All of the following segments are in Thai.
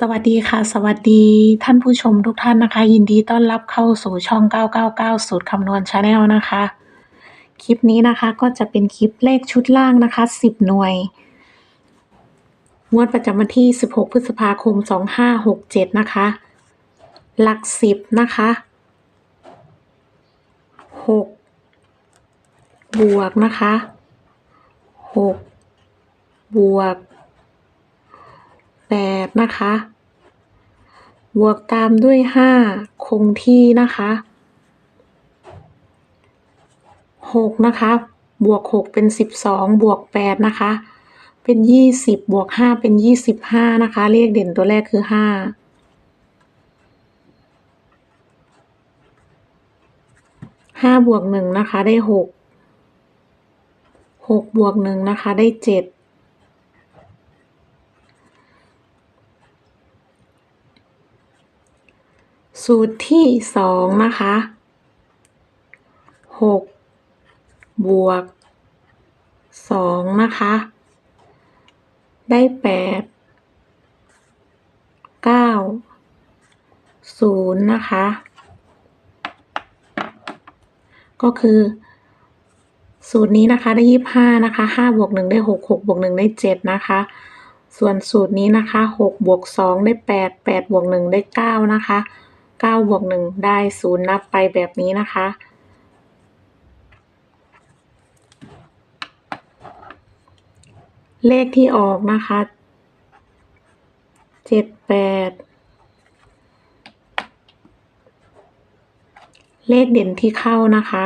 สวัสดีค่ะ สวัสดีท่านผู้ชมทุกท่านนะคะ ยินดีต้อนรับเข้าสู่ช่อง 999 สูตรคำนวณชาแนลนะคะ คลิปนี้นะคะก็จะเป็นคลิปเลขชุดล่างนะคะ 10 หน่วย งวดประจำวันที่ 16 พฤษภาคม 2567 นะคะ หลัก 10 นะคะ 6 บวกนะคะ 6 บวก นะคะ บวกตามด้วยห้าคงที่นะคะหกนะคะ บวกหกเป็นสิบสองบวกแปดนะคะ เป็นยี่สิบบวกห้าเป็นยี่สิบห้านะคะ เลขเด่นตัวแรกคือห้าห้าบวกหนึ่งนะคะได้หกหกบวกหนึ่งนะคะได้เจ็ด สูตรที่สองนะคะหกบวกสองนะคะ ได้แปดเก้าศูนย์นะคะ ก็คือ สูตรนี้นะคะได้ยี่ห้านะคะห้าบวกหนึ่งได้หกหกบวกหนึ่งได้เจ็ดนะคะ ส่วนสูตรนี้นะคะหกบวกสองได้แปดแปดบวกหนึ่งได้เก้านะคะ เก้าบวกหนึ่งได้ศูนย์นับไปแบบนี้นะคะ เลขที่ออกนะคะเจ็ดแปดเลขเด่นที่เข้านะคะ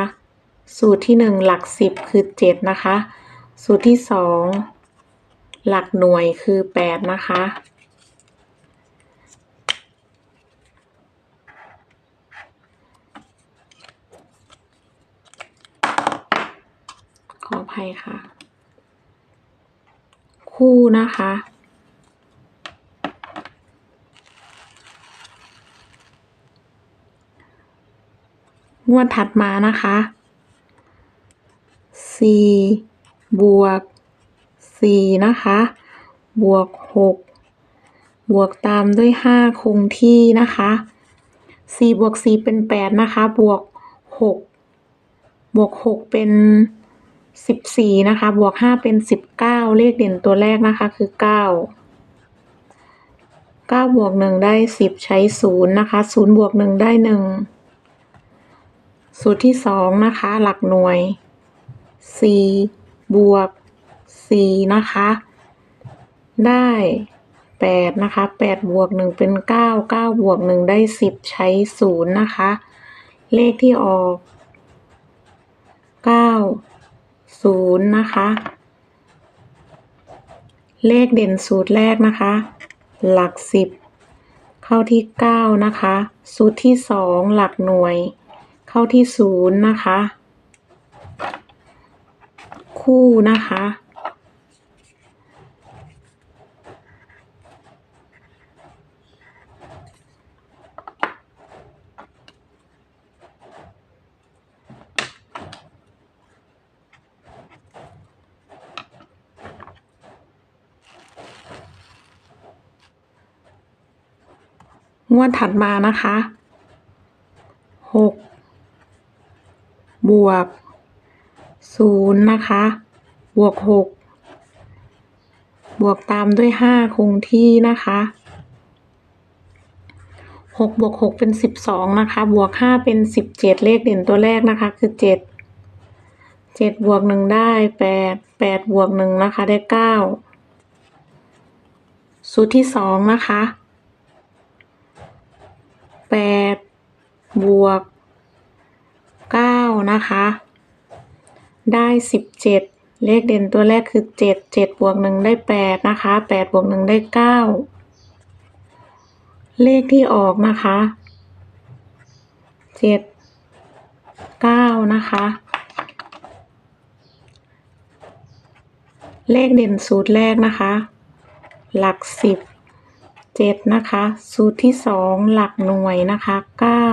สูตรที่หนึ่งหลักสิบคือเจ็ดนะคะ สูตรที่สองหลักหน่วยคือแปดนะคะ ขออ ภัยค่ะ คู่นะคะ งวดถัดมานะคะสี่บวกสี่นะคะ บวกหกบวกตามด้วยห้าคงที่นะคะสี่บวกสี่เป็นแปดนะคะ บวกหกบวกหกเป็น สิบสี่นะคะ บวกห้าเป็นสิบเก้าเลขเด่นตัวแรกนะคะคือเก้าเก้าบวกหนึ่งได้สิบใช้ศูนย์นะคะศูนย์บวกหนึ่งได้หนึ่งสูตรที่สองนะคะ หลักหน่วยสี่บวกสี่นะคะ ได้แปดนะคะแปดบวกหนึ่งเป็นเก้าเก้าบวกหนึ่งได้สิบใช้ศูนย์นะคะ เลขที่ออกเก้า ศูนย์นะคะ เลขเด่นสูตรแรกนะคะ หลักสิบเข้าที่เก้านะคะ สูตรที่สองหลักหน่วย เข้าที่ศูนย์นะคะ คู่นะคะ งวดถัดมานะคะหกบวกศูนย์นะคะ บวกหกบวกตามด้วยห้าคงที่นะคะหกบวกหกเป็นสิบสองนะคะ บวกห้าเป็นสิบเจ็ดเลขเด่นตัวแรกนะคะ คือเจ็ดเจ็ดบวกหนึ่งได้แปดแปดบวกหนึ่งนะคะ ได้เก้าสูตรที่สองนะคะ แปดบวกเก้านะคะ ได้สิบเจ็ดเลขเด่นตัวแรกคือเจ็ดเจ็ดบวกหนึ่งได้แปดนะคะแปดบวกหนึ่งได้เก้าเลขที่ออกนะคะเจ็ดเก้านะคะ เลขเด่นสูตรแรกนะคะ หลักสิบ เจ็ดนะคะ สูตรที่สองหลักหน่วยนะคะเก้า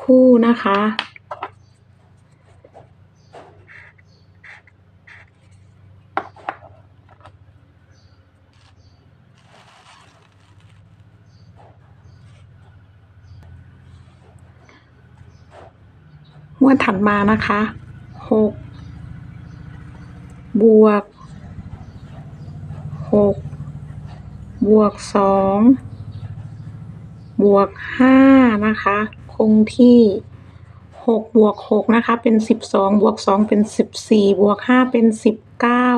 คู่นะคะมวดถัดมานะคะหกบวกหก บวกสองบวกห้านะคะ คงที่หกบวกหกนะคะ เป็นสิบสองบวกสองเป็นสิบสี่บวกห้าเป็นสิบเก้า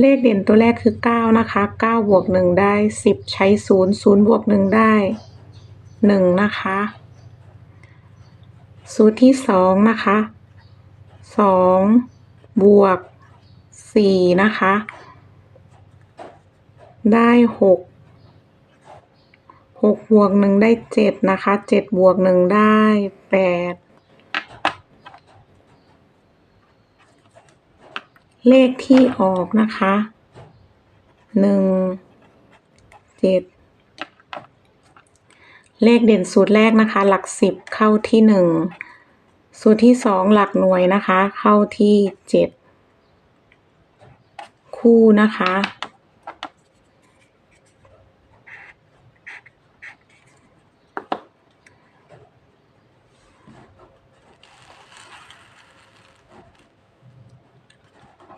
เลขเด่นตัวแรกคือเก้านะคะเก้าบวกหนึ่งได้สิบใช้ศูนย์ศูนย์บวกหนึ่งได้หนึ่งนะคะสูตรที่สองนะคะสองบวกสี่นะคะ ได้หกหกบวกหนึ่งได้เจ็ดนะคะเจ็ดบวกหนึ่งได้แปดเลขที่ออกนะคะหนึ่งเจ็ดเลขเด่นสูตรแรกนะคะ หลักสิบเข้าที่หนึ่งสูตรที่สองหลักหน่วยนะคะ เข้าที่เจ็ดคู่นะคะ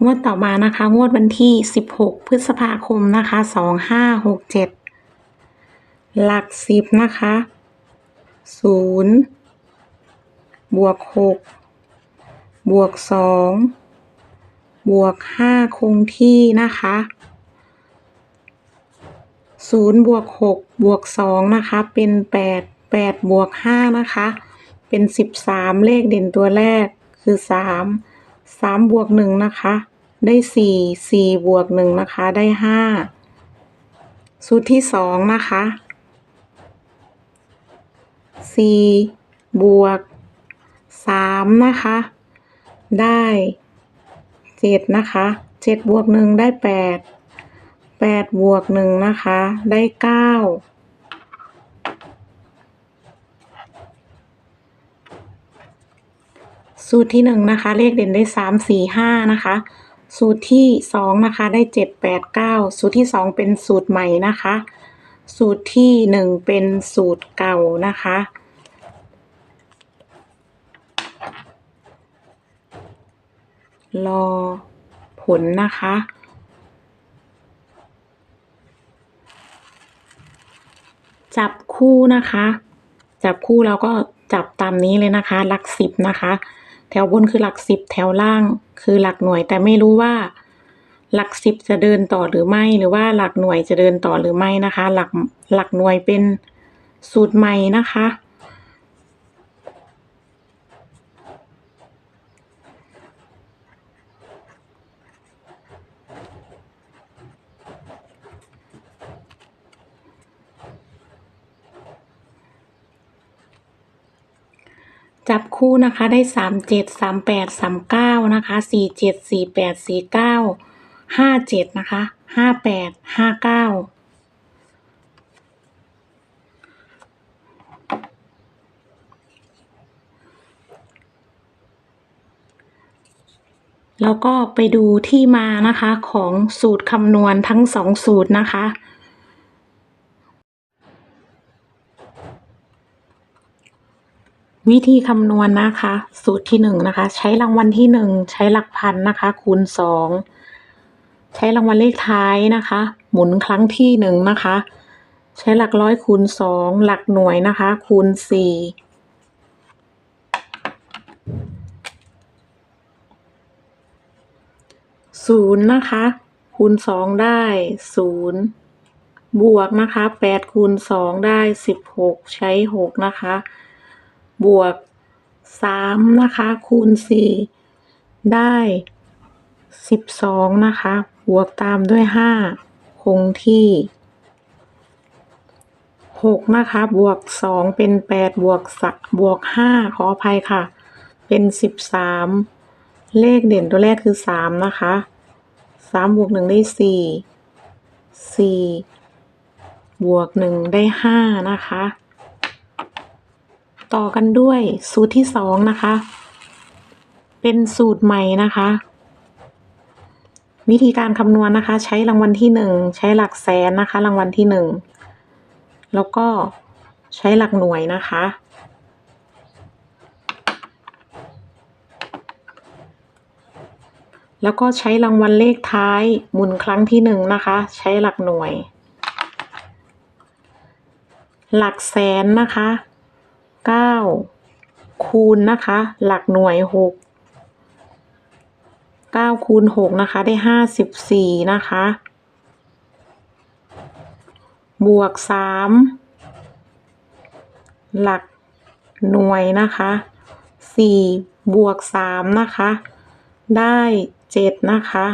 งวดต่อมานะคะ งวดวันที่ 16 พฤษภาคมนะคะ 2567 หลักสิบนะคะ 0 บวก 6 บวก 2 บวก 5 คงที่นะคะ0บวก6บวก2นะคะ เป็น8 8บวก5นะคะ เป็น13เลขเด่นตัวแรกคือ3 3บวก1นะคะ ได้4 4บวก1นะคะได้5สูตรที่2นะคะ4บวก3นะคะ ได้7นะคะ7บวก1ได้8 8บวก1นะคะ ได้9สูตรที่หนึ่งนะคะ เลขเด่นได้สามสี่ห้านะคะ สูตรที่สองนะคะได้เจ็ดแปดเก้าสูตรที่สองเป็นสูตรใหม่นะคะ สูตรที่หนึ่งเป็นสูตรเก่านะคะ รอผลนะคะจับคู่นะคะ จับคู่เราก็จับตามนี้เลยนะคะหลักสิบนะคะ แถวบนคือหลักสิบแถวล่างคือหลักหน่วย แต่ไม่รู้ว่า หลักสิบจะเดินต่อหรือไม่หรือว่าหลักหน่วยจะเดินต่อหรือไม่นะคะ หลักหลักหน่วยเป็นสูตรใหม่นะคะ จับคู่นะคะได้สามเจ็ดสามแปดสามเก้านะคะสี่เจ็ดสี่แปดสี่เก้าห้าเจ็ดนะคะห้าแปดห้าเก้าแล้วก็ไปดูที่มานะคะของสูตรคำนวณทั้งสองสูตรนะคะ วิธีคำนวณนะคะ สูตรที่หนึ่งนะคะ ใช้รางวัลที่หนึ่งใช้หลักพันนะคะ คูณสองใช้รางวัลเลขท้ายนะคะ หมุนครั้งที่หนึ่งนะคะ ใช้หลักร้อยคูณสองหลักหน่วยนะคะ คูณสี่ศูนย์นะคะ คูณสองได้ศูนย์บวกนะคะแปดคูณสองได้สิบหกใช้หกนะคะ บวกสามนะคะ คูณสี่ได้สิบสองนะคะ บวกตามด้วยห้าคงที่หกนะคะ บวกสองเป็นแปดบวกสบวกห้าขออภัยค่ะ เป็นสิบสามเลขเด่นตัวแรกคือสามนะคะสามบวกหนึ่งได้สี่สี่บวกหนึ่งได้ห้านะคะ ต่อกันด้วยสูตรที่สองนะคะ เป็นสูตรใหม่นะคะ วิธีการคำนวณนะคะ ใช้รางวัลที่หนึ่งใช้หลักแสนนะคะ รางวัลที่หนึ่งแล้วก็ใช้หลักหน่วยนะคะ แล้วก็ใช้รางวัลเลขท้ายหมุนครั้งที่หนึ่งนะคะ ใช้หลักหน่วย หลักแสนนะคะ เก้าคูณนะคะ หลักหน่วยหกเก้าคูณหกนะคะ ได้ห้าสิบสี่นะคะ บวกสามหลักหน่วยนะคะสี่บวกสามนะคะ ได้เจ็ดนะคะ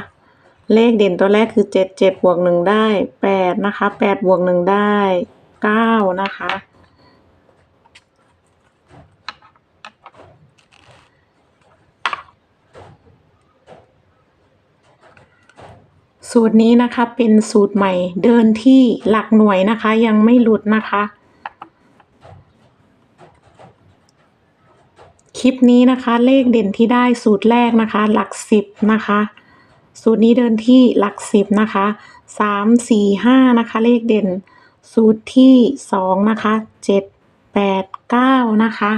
เลขเด่นตัวแรกคือเจ็ดเจ็ดบวกหนึ่งได้แปดนะคะแปดบวกหนึ่งได้เก้านะคะ สูตรนี้นะคะเป็นสูตรใหม่เดินที่หลักหน่วยนะคะ ยังไม่หลุดนะคะ คลิปนี้นะคะเลขเด่นที่ได้สูตรแรกนะคะ หลักสิบนะคะ สูตรนี้เดินที่หลักสิบนะคะสามสี่ห้านะคะ เลขเด่น สูตรที่สองนะคะเจ็ดแปดเก้านะคะ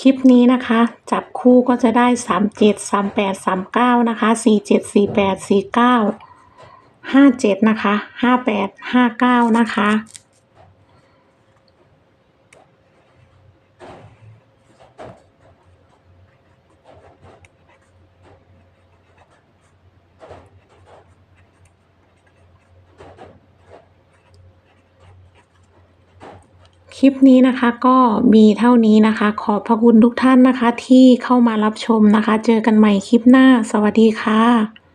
คลิปนี้นะคะ จับคู่ก็จะได้สามเจ็ดสามแปดสามเก้านะคะสี่เจ็ดสี่แปดสี่เก้าห้าเจ็ดนะคะห้าแปดห้าเก้านะคะ คลิปนี้นะคะก็มีเท่านี้นะคะ ขอบพระคุณทุกท่านนะคะที่เข้ามารับชมนะคะ เจอกันใหม่คลิปหน้า สวัสดีค่ะ